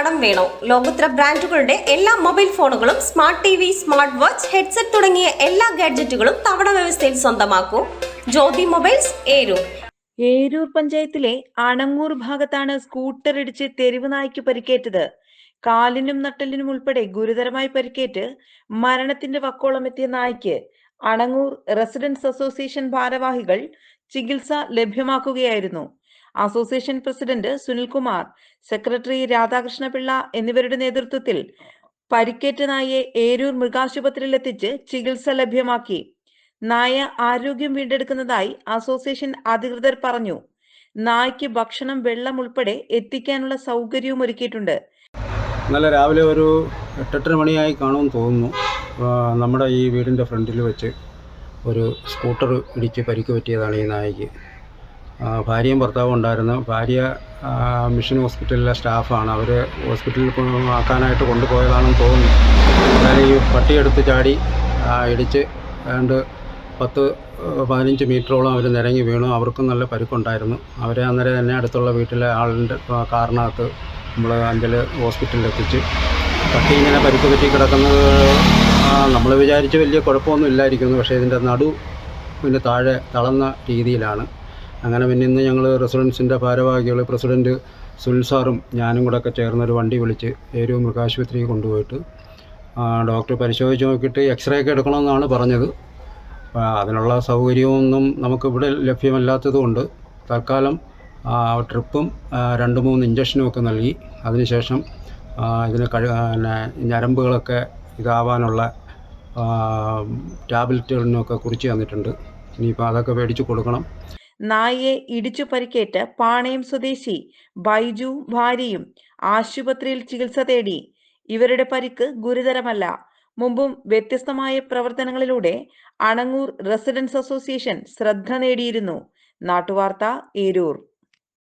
കടം വേണോ? ലോകോത്തര ബ്രാൻഡുകളുടെ എല്ലാ മൊബൈൽ ഫോണുകളും smart T V smart watch headset തുടങ്ങിയ എല്ലാ ഗാഡ്ജറ്റുകളും തവണ വ്യവസ്ഥയിൽ സ്വന്തമാക്കൂ. ജ്യോതി മൊബൈൽസ് ഏരൂർ. ഏരൂർ പഞ്ചായത്തിലെ അണങ്ങൂർ ഭാഗത്താണ് സ്കൂട്ടർ ഇടിച്ച് തെരുവ് നായ്ക്ക് പരിക്കേറ്റത്. കാലിനും നട്ടലിനും ഉൾപ്പെടെ ഗുരുതരമായി പരിക്കേറ്റ് മരണത്തിന്റെ വക്കോളം എത്തിയ നായ്ക്ക് അണങ്ങൂർ റെസിഡൻസ് അസോസിയേഷൻ ഭാരവാഹികൾ ചികിത്സ ലഭ്യമാക്കുകയായിരുന്നു. Association president Sunilkumar secretary Radhakrishnapillai എന്നിവരുടെ നേതൃത്വത്തിൽ പരിക്കേറ്റ നായയെ ഏരൂർ മൃഗാശുപത്രിയിൽ എത്തിച്ച് ചികിത്സ ലഭ്യമാക്കി. നായ ആരോഗ്യം വീണ്ടെടുക്കുന്നതായി അസോസിയേഷൻ അധികൃതർ പറഞ്ഞു. നായ്ക്ക് ഭക്ഷണം വെള്ളം ഉൾപ്പെടെ എത്തിക്കാനുള്ള സൗകര്യവും ഒരുക്കിയിട്ടുണ്ട്. നല്ല രാവിലെ ഒരു എട്ടെട്ടര മണിയായി കാണുമെന്ന് തോന്നുന്നു. നമ്മുടെ ഈ വീടിന്റെ ഫ്രണ്ടിൽ വെച്ച് ഒരു സ്കൂട്ടർ ഇടിച്ച് പരിക്ക് പറ്റിയതാണ് ഈ നായക്ക് ആ, ഭാര്യയും ഭർത്താവും ഉണ്ടായിരുന്നു ഭാര്യ മിഷൻ ഹോസ്പിറ്റലിലെ സ്റ്റാഫാണ്. അവർ ഹോസ്പിറ്റലിൽ ആക്കാനായിട്ട് കൊണ്ടുപോയതാണെന്ന് തോന്നുന്നു. എന്നാലും ഈ പട്ടിയെടുത്ത് ചാടി ഇടിച്ച് ഏണ്ട് പത്ത് പതിനഞ്ച് മീറ്ററോളം അവർ നിരങ്ങി വീണു. അവർക്കും നല്ല പരിക്കുണ്ടായിരുന്നു. അവരെ അന്നേരം തന്നെ അടുത്തുള്ള വീട്ടിലെ ആളിന്റെ കാറിനകത്ത് നമ്മൾ അഞ്ചൽ ഹോസ്പിറ്റലിൽ എത്തിച്ച് പട്ടി ഇങ്ങനെ പരിക്ക് പറ്റി കിടക്കുന്നത് നമ്മൾ വിചാരിച്ച് വലിയ കുഴപ്പമൊന്നും ഇല്ലായിരിക്കുന്നു. പക്ഷേ ഇതിന്റെ നടു പിന്നെ താഴെ തളർന്ന രീതിയിലാണ്. അങ്ങനെ പിന്നെ ഇന്ന് ഞങ്ങൾ റെസിഡൻസിന്റെ ഭാരവാഹികൾ പ്രസിഡന്റ് സുൽസാറും ഞാനും കൂടെ ഒക്കെ ചേർന്നൊരു വണ്ടി വിളിച്ച് ഏരൂർ മൃഗാശുപത്രിയിൽ കൊണ്ടുപോയിട്ട് ഡോക്ടർ പരിശോധിച്ച് നോക്കിയിട്ട് എക്സ്റേ ഒക്കെ എടുക്കണമെന്നാണ് പറഞ്ഞത്. അതിനുള്ള സൗകര്യമൊന്നും നമുക്കിവിടെ ലഭ്യമല്ലാത്തതുകൊണ്ട് തൽക്കാലം ട്രിപ്പും രണ്ട് മൂന്ന് ഇഞ്ചക്ഷനും ഒക്കെ നൽകി. അതിനുശേഷം ഇതിന് കഴി പിന്നെ ഞരമ്പുകളൊക്കെ ഇതാവാനുള്ള ടാബ്ലറ്റുകളിനൊക്കെ കുറിച്ച് തന്നിട്ടുണ്ട്. ഇനിയിപ്പോൾ അതൊക്കെ മേടിച്ച് കൊടുക്കണം. നായയെ ഇടിച്ചു പരിക്കേറ്റ് പാണയം സ്വദേശി ബൈജു ഭാര്യയും ആശുപത്രിയിൽ ചികിത്സ തേടി. ഇവരുടെ പരിക്ക് ഗുരുതരമല്ല. മുമ്പും വ്യത്യസ്തമായ പ്രവർത്തനങ്ങളിലൂടെ അണങ്ങൂർ റെസിഡൻസ് അസോസിയേഷൻ ശ്രദ്ധ നേടിയിരുന്നു. നാട്ടുവാർത്ത ഏരൂർ.